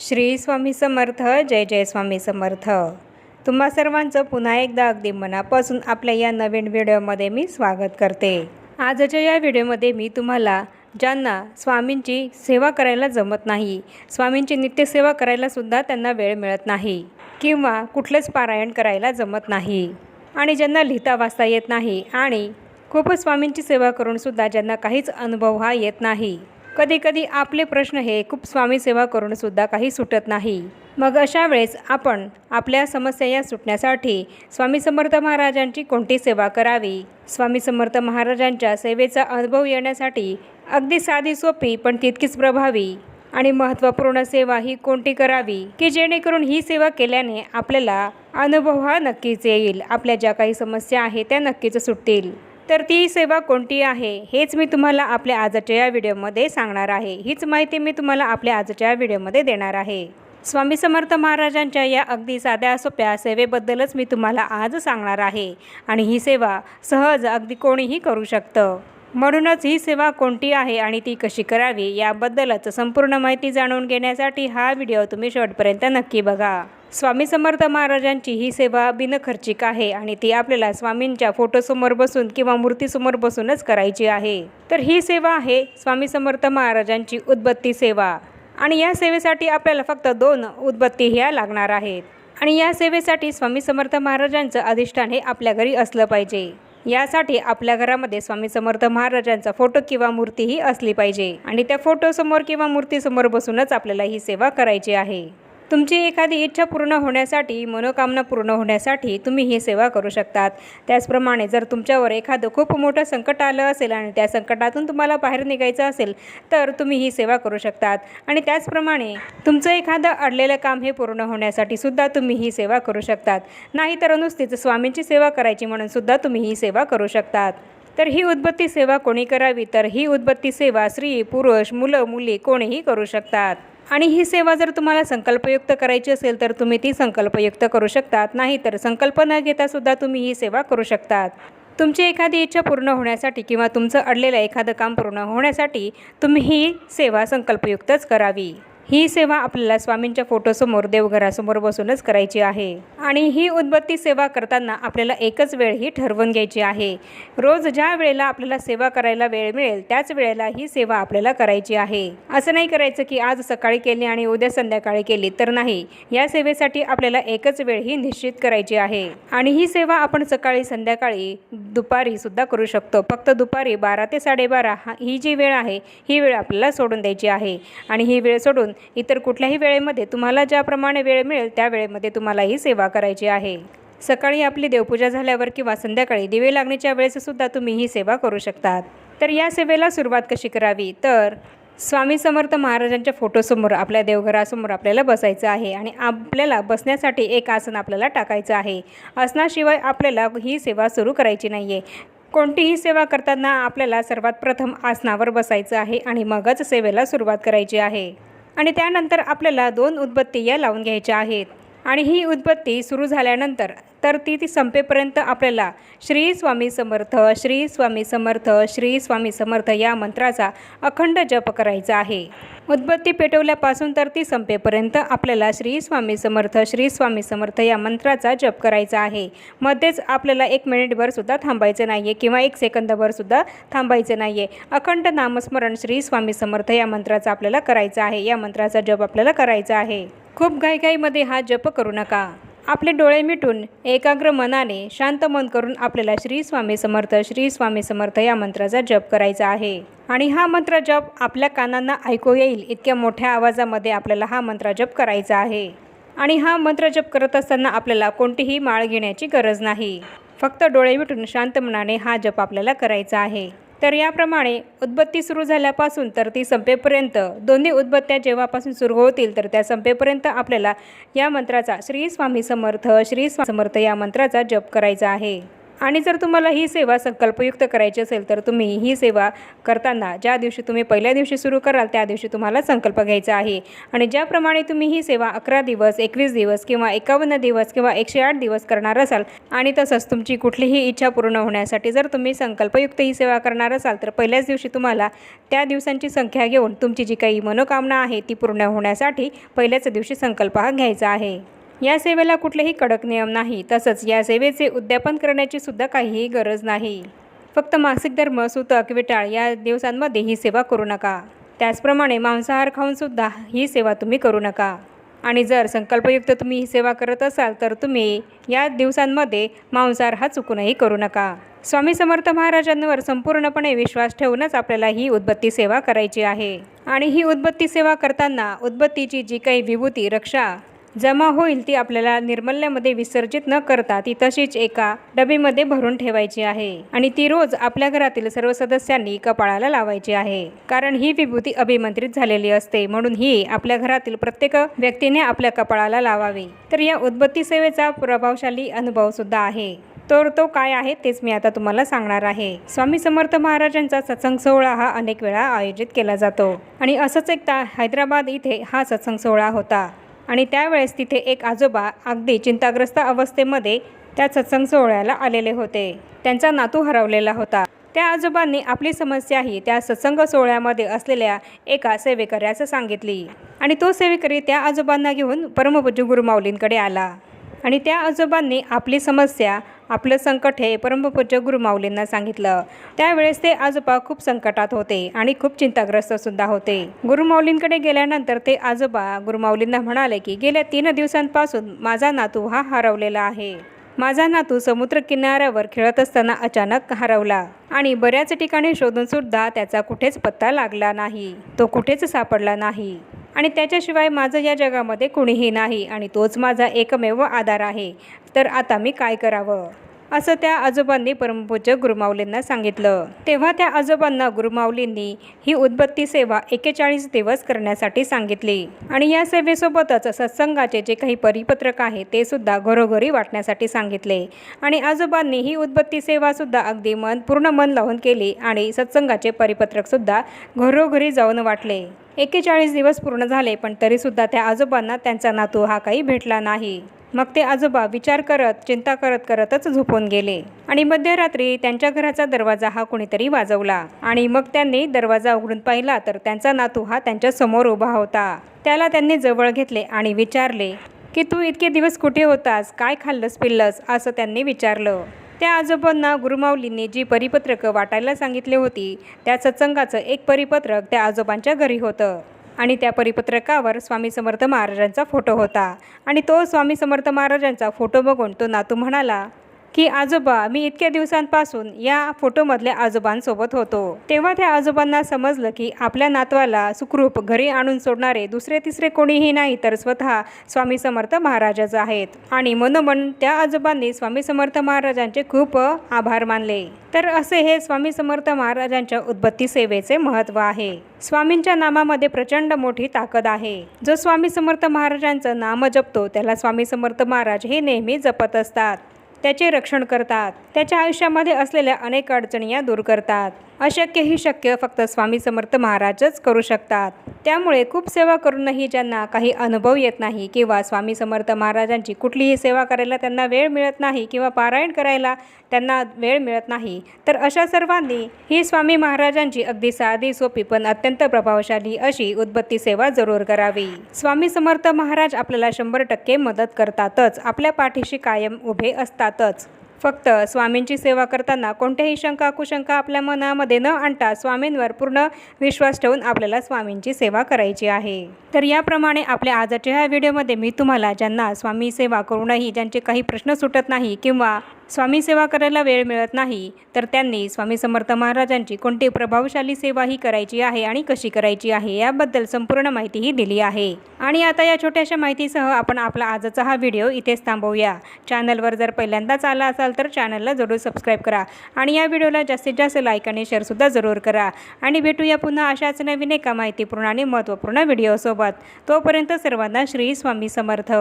श्री स्वामी समर्थ जय जय स्वामी समर्थ. तुम्हा सर्वांचं पुन्हा एकदा अगदी मनापासून आपल्या या नवीन व्हिडिओमध्ये मी स्वागत करते. आजच्या या व्हिडिओमध्ये मी तुम्हाला ज्यांना स्वामींची सेवा करायला जमत नाही स्वामींची नित्यसेवा करायलासुद्धा त्यांना वेळ मिळत नाही किंवा कुठलंच पारायण करायला जमत नाही आणि ज्यांना लिहिता वाचता येत नाही आणि खूपच स्वामींची सेवा करूनसुद्धा ज्यांना काहीच अनुभव हा येत नाही. कधीकधी आपले प्रश्न हे खूप स्वामी सेवा करूनसुद्धा काही सुटत नाही. मग अशा वेळेस आपण आपल्या समस्या या सुटण्यासाठी स्वामी समर्थ महाराजांची कोणती सेवा करावी? स्वामी समर्थ महाराजांच्या सेवेचा अनुभव येण्यासाठी अगदी साधी सोपी पण तितकीच प्रभावी आणि महत्त्वपूर्ण सेवा ही कोणती करावी? की जेणेकरून ही सेवा केल्याने आपल्याला अनुभव हा नक्कीच येईल. आपल्या ज्या काही समस्या आहेत त्या नक्कीच सुटतील. तर ती सेवा कोणती आहे हेच मी तुम्हाला आपल्या आजच्या या व्हिडिओमध्ये सांगणार आहे. हीच माहिती मी तुम्हाला आपल्या आजच्या व्हिडिओमध्ये देणार आहे. स्वामी समर्थ महाराजांच्या या अगदी साध्या सोप्या सेवेबद्दलच मी तुम्हाला आज सांगणार आहे. आणि ही सेवा सहज अगदी कोणीही करू शकतं. म्हणूनच ही सेवा कोणती आहे आणि ती कशी करावी याबद्दलच संपूर्ण माहिती जाणून घेण्यासाठी हा व्हिडिओ तुम्ही शेवटपर्यंत नक्की बघा. स्वामी समर्थ महाराजांची ही सेवा बिनखर्चिक आहे आणि ती आपल्याला स्वामींच्या फोटोसमोर बसून किंवा मूर्तीसमोर बसूनच करायची आहे. तर ही सेवा आहे स्वामी समर्थ महाराजांची उद्बत्ती सेवा आणि या सेवेसाठी आपल्याला फक्त दोन उद्बत्ती ह्या लागणार आहेत. आणि या सेवेसाठी स्वामी समर्थ महाराजांचं अधिष्ठान हे आपल्या घरी असलं पाहिजे. यासाठी आपल्या घरामध्ये स्वामी समर्थ महाराजांचा फोटो किंवा मूर्तीही असली पाहिजे. आणि त्या फोटोसमोर किंवा मूर्तीसमोर बसूनच आपल्याला ही सेवा करायची आहे. तुमची एखादी इच्छा पूर्ण होण्यासाठी मनोकामना पूर्ण होण्यासाठी तुम्ही ही सेवा करू शकतात. त्याचप्रमाणे जर तुमच्यावर एखादं खूप मोठं संकट आलं असेल आणि त्या संकटातून तुम्हाला बाहेर निघायचं असेल तर तुम्ही ही सेवा करू शकतात. आणि त्याचप्रमाणे तुमचं एखादं अडलेलं काम हे पूर्ण होण्यासाठी सुद्धा तुम्ही ही सेवा करू शकतात. नाहीतर नुसतीच स्वामींची सेवा करायची म्हणून सुद्धा तुम्ही ही सेवा करू शकतात. तर ही उद्बत्ती सेवा कोणी करावी? तर ही उद्बत्ती सेवा स्त्री पुरुष मुलं मुली कोणीही करू शकतात. आणि ही सेवा जर तुम्हाला संकल्पयुक्त करायची असेल तर तुम्ही ती संकल्पयुक्त करू शकतात. नाही तर संकल्प न घेतासुद्धा तुम्ही ही सेवा करू शकतात. तुमची एखादी इच्छा पूर्ण होण्यासाठी किंवा तुमचं अडलेलं एखादं काम पूर्ण होण्यासाठी तुम्ही ही सेवा संकल्पयुक्तच करावी. ही सेवा आपल्याला स्वामींच्या फोटोसमोर देवघरासमोर बसूनच करायची आहे. आणि ही उदबत्ती सेवा करताना आपल्याला एकच वेळ ही ठरवून घ्यायची आहे. रोज ज्या वेळेला आपल्याला सेवा करायला वेळ मिळेल त्याच वेळेला ही सेवा आपल्याला करायची आहे. असं नाही करायचं की आज सकाळी केली आणि उद्या संध्याकाळी केली तर नाही. या सेवेसाठी आपल्याला एकच वेळ ही निश्चित करायची आहे. आणि ही सेवा आपण सकाळी संध्याकाळी दुपारी सुद्धा करू शकतो. फक्त दुपारी बारा ते साडेबारा हा ही जी वेळ आहे ही वेळ आपल्याला सोडून द्यायची आहे. आणि ही वेळ सोडून इतर कुठल्याही वेळेमध्ये तुम्हाला ज्याप्रमाणे वेळ मिळेल त्या वेळेमध्ये तुम्हाला ही सेवा करायची आहे. सकाळी आपली देवपूजा झाल्यावर किंवा संध्याकाळी दिवे लागण्याच्या वेळेससुद्धा तुम्ही ही सेवा करू शकतात. तर या सेवेला सुरुवात कशी करावी? तर स्वामी समर्थ महाराजांच्या फोटोसमोर आपल्या देवघरासमोर आपल्याला बसायचं आहे आणि आपल्याला बसण्यासाठी एक आसन आपल्याला टाकायचं आहे. आसनाशिवाय आपल्याला ही सेवा सुरू करायची नाही आहे कोणतीही सेवा करताना आपल्याला सर्वात प्रथम आसनावर बसायचं आहे आणि मगच सेवेला सुरुवात करायची आहे. आणि त्यानंतर आपल्याला दोन उदबत्ती या लावून घ्यायच्या आहेत. आणि ही उदबत्ती सुरू झाल्यानंतर तर ती ती संपेपर्यंत आपल्याला श्री स्वामी समर्थ श्री स्वामी समर्थ श्री स्वामी समर्थ या मंत्राचा अखंड जप करायचा आहे. उदबत्ती पेटवल्यापासून तर ती संपेपर्यंत आपल्याला श्री स्वामी समर्थ श्री स्वामी समर्थ या मंत्राचा जप करायचा आहे. मध्येच आपल्याला एक मिनिटभर सुद्धा थांबायचं नाही आहे किंवा एक सेकंदभर सुद्धा थांबायचं नाही आहे अखंड नामस्मरण श्री स्वामी समर्थ या मंत्राचा आपल्याला करायचा आहे. या मंत्राचा जप आपल्याला करायचा आहे. खूप घाईघाईमध्ये हा जप करू नका. आपले डोळे मिटून एकाग्र मनाने शांत मन करून आपल्याला श्री स्वामी समर्थ श्री स्वामी समर्थ या मंत्राचा जप करायचा आहे. आणि हा मंत्र जप आपल्या कानांना ऐकू येईल इतक्या मोठ्या आवाजामध्ये आपल्याला हा मंत्र जप करायचा आहे. आणि हा मंत्र जप करत असताना आपल्याला कोणतीही माळ घेण्याची गरज नाही. फक्त डोळे मिटून शांत मनाने हा जप आपल्याला करायचा आहे. तर याप्रमाणे उदबत्ती सुरू झाल्यापासून तर ती संपेपर्यंत दोन्ही उदबत्त्या जेव्हापासून सुरू होतील तर त्या संपेपर्यंत आपल्याला या मंत्राचा श्री स्वामी समर्थ श्री स्वामी समर्थ या मंत्राचा जप करायचा आहे. आणि जर तुम्हाला ही सेवा संकल्पयुक्त करायची असेल तर तुम्ही ही सेवा करताना ज्या दिवशी तुम्ही पहिल्या दिवशी सुरू कराल त्या दिवशी तुम्हाला संकल्प घ्यायचा आहे. आणि ज्याप्रमाणे तुम्ही ही सेवा अकरा दिवस एकवीस दिवस किंवा एकावन्न दिवस किंवा एकशे आठ दिवस करणार असाल आणि तसंच तुमची कुठलीही इच्छा पूर्ण होण्यासाठी जर तुम्ही संकल्पयुक्त ही सेवा करणार असाल तर पहिल्याच दिवशी तुम्हाला त्या दिवसांची संख्या घेऊन तुमची जी काही मनोकामना आहे ती पूर्ण होण्यासाठी पहिल्याच दिवशी संकल्प हा घ्यायचा आहे. या सेवेला कुठलेही कडक नियम नाही तसंच या सेवेचे उद्यापन करण्याची सुद्धा काहीही गरज नाही. फक्त मासिक धर्म सूतक विटाळ या दिवसांमध्ये ही सेवा करू नका. त्याचप्रमाणे मांसाहार खाऊनसुद्धा ही सेवा तुम्ही करू नका. आणि जर संकल्पयुक्त तुम्ही ही सेवा करत असाल तर तुम्ही या दिवसांमध्ये मांसाहार हा चुकूनही करू नका. स्वामी समर्थ महाराजांवर संपूर्णपणे विश्वास ठेवूनच आपल्याला ही उद्बत्ती सेवा करायची आहे. आणि ही उद्बत्ती सेवा करताना उद्बत्तीची जी काही विभूती रक्षा जमा होईल ती आपल्याला निर्मल्यामध्ये विसर्जित न करता ती तशीच एका डबीमध्ये भरून ठेवायची आहे. आणि ती रोज आपल्या घरातील सर्व सदस्यांनी कपाळाला लावायची आहे. कारण ही विभूती अभिमंत्रित झालेली असते म्हणून ही आपल्या घरातील प्रत्येक व्यक्तीने आपल्या कपाळाला लावावी. तर या उद्बत्ती सेवेचा प्रभावशाली अनुभव सुद्धा आहे. तर तो काय आहे तेच मी आता तुम्हाला सांगणार आहे. स्वामी समर्थ महाराजांचा सत्संग सोहळा हा अनेक वेळा आयोजित केला जातो. आणि असंच एकदा हैदराबाद इथे हा सत्संग सोहळा होता. आणि त्यावेळेस तिथे एक आजोबा अगदी चिंताग्रस्त अवस्थेमध्ये त्या सत्संग सोहळ्याला आलेले होते. त्यांचा नातू हरवलेला होता. त्या आजोबांनी आपली समस्याही त्या सत्संग सोहळ्यामध्ये असलेल्या एका सेवेकऱ्याचं सांगितली. आणि तो सेवेकरी त्या आजोबांना घेऊन परमपूज्य गुरुमाऊलींकडे आला. आणि त्या आजोबांनी आपली समस्या आपलं संकट हे परमपूज्य गुरुमाऊलींना सांगितलं. त्यावेळेस ते आजोबा खूप संकटात होते आणि खूप चिंताग्रस्त सुद्धा होते. गुरुमाऊलींकडे गेल्यानंतर ते आजोबा गुरुमाऊलींना म्हणाले की गेल्या तीन दिवसांपासून माझा नातू हा हरवलेला आहे. माझा नातू समुद्र किनाऱ्यावर खेळत असताना अचानक हरवला आणि बऱ्याच ठिकाणी शोधून सुद्धा त्याचा कुठेच पत्ता लागला नाही. तो कुठेच सापडला नाही. आणि त्याच्याशिवाय माझं या जगामध्ये कुणीही नाही आणि तोच माझा एकमेव आधार आहे. तर आता मी काय करावं? असं त्या आजोबांनी परमपूज्य गुरुमाऊलींना सांगितलं. तेव्हा त्या आजोबांना गुरुमाऊलींनी ही उद्बत्ती सेवा एकेचाळीस दिवस करण्यासाठी सांगितली. आणि या सेवेसोबतच सत्संगाचे जे काही परिपत्रक आहे ते सुद्धा घरोघरी वाटण्यासाठी सांगितले. आणि आजोबांनी ही उद्बत्ती सेवासुद्धा अगदी मन पूर्ण मन लावून केली आणि सत्संगाचे परिपत्रकसुद्धा घरोघरी जाऊन वाटले. एकेचाळीस दिवस पूर्ण झाले पण तरीसुद्धा त्या आजोबांना त्यांचा नातू हा काही भेटला नाही. मग ते आजोबा विचार करत चिंता करत करतच झोपून गेले. आणि मध्यरात्री त्यांच्या घराचा दरवाजा हा कुणीतरी वाजवला. आणि मग त्यांनी दरवाजा उघडून पाहिला तर त्यांचा नातू हा त्यांच्यासमोर उभा होता. त्याला त्यांनी जवळ घेतले आणि विचारले की तू इतके दिवस कुठे होतास? काय खाल्लंस पिल्लस? असं त्यांनी विचारलं. त्या आजोबांना गुरुमाऊलींनी जी परिपत्रकं वाटायला सांगितली होती त्या सत्संगाचं एक परिपत्रक त्या आजोबांच्या घरी होतं. आणि त्या परिपत्रकावर स्वामी समर्थ महाराजांचा फोटो होता. आणि तो स्वामी समर्थ महाराजांचा फोटो बघून तो नातू म्हणाला की आजोबा मी इतक्या दिवसांपासून या फोटोमधल्या आजोबांसोबत होतो. तेव्हा त्या आजोबांना समजलं की आपल्या नातवाला सुखरूप घरी आणून सोडणारे दुसरे तिसरे कोणीही नाही तर स्वतः स्वामी समर्थ महाराजच आहेत. आणि मनोमन त्या आजोबांनी स्वामी समर्थ महाराजांचे खूप आभार मानले. तर असे हे स्वामी समर्थ महाराजांच्या उद्बत्ती सेवेचे महत्त्व आहे. स्वामींच्या नामामध्ये प्रचंड मोठी ताकद आहे. जो स्वामी समर्थ महाराजांचं नाम जपतो त्याला स्वामी समर्थ महाराज हे नेहमी जपत असतात. त्याचे रक्षण करतात. त्याच्या आयुष्यामध्ये असलेल्या अनेक अडचणी या दूर करतात. अशक्यही शक्य फक्त स्वामी समर्थ महाराजच करू शकतात. त्यामुळे खूप सेवा करूनही ज्यांना काही अनुभव येत नाही किंवा स्वामी समर्थ महाराजांची कुठलीही सेवा करायला त्यांना वेळ मिळत नाही किंवा पारायण करायला त्यांना वेळ मिळत नाही तर अशा सर्वांनी ही स्वामी महाराजांची अगदी साधी सोपी पण अत्यंत प्रभावशाली अशी उद्बत्ती सेवा जरूर करावी. स्वामी समर्थ महाराज आपल्याला शंभर टक्के मदत करतातच आपल्या पाठीशी कायम उभे असतातच. फक्त स्वामींची सेवा करताना कोणत्याही शंका कुशंका आपल्या मनामध्ये न आणता स्वामींवर पूर्ण विश्वास ठेवून आपल्याला स्वामींची सेवा करायची आहे. तर याप्रमाणे आपल्या आजच्या ह्या व्हिडिओमध्ये मी तुम्हाला ज्यांना स्वामी सेवा करूनही ज्यांचे काही प्रश्न सुटत नाही किंवा स्वामी सेवा करायला वेळ मिळत नाही तर त्यांनी स्वामी समर्थ महाराजांची कोणती प्रभावशाली सेवा ही करायची आहे आणि कशी करायची आहे याबद्दल संपूर्ण माहितीही दिली आहे. आणि आता या छोट्याशा माहितीसह आपण आपला आजचा हा व्हिडिओ इथेच थांबवूया. चॅनलवर जर पहिल्यांदाच आला असाल तर चॅनलला जरूर सबस्क्राईब करा आणि या व्हिडिओला जास्तीत जास्त लाईक आणि शेअरसुद्धा जरूर करा. आणि भेटूया पुन्हा अशाच नवीन एका माहितीपूर्ण आणि महत्त्वपूर्ण व्हिडिओसोबत. तोपर्यंत सर्वांना श्री स्वामी समर्थ.